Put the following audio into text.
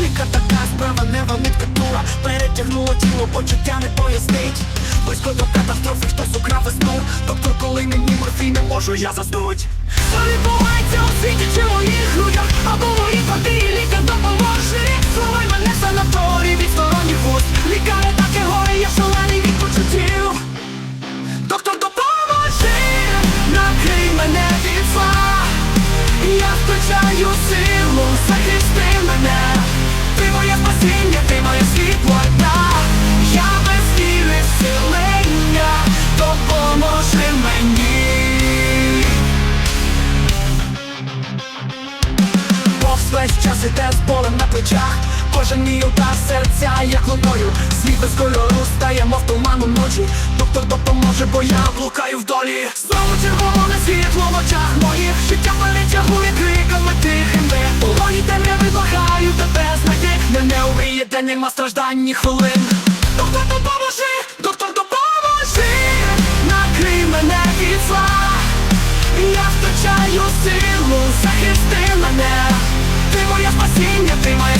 Ліка така справа, невелика тура Перетягнуло тіло, почуття не пояснить. Близько до катастрофи, хтось украв весну. Доктор, коли мені морфій, не можу я заснуть. Що відбувається у світі, чи моїх грудях Або весь з болем на плечах. Кожен мій удар серця, як луною. Світ без кольору стає, мов туману ночі. Доктор допоможе, бо я блукаю в долі. Знову червоне світло в очах моїх. Життя перетягує криками тихими Полоні темряви благаю тебе знайти Мене умріє, де нема страждань ні хвилин my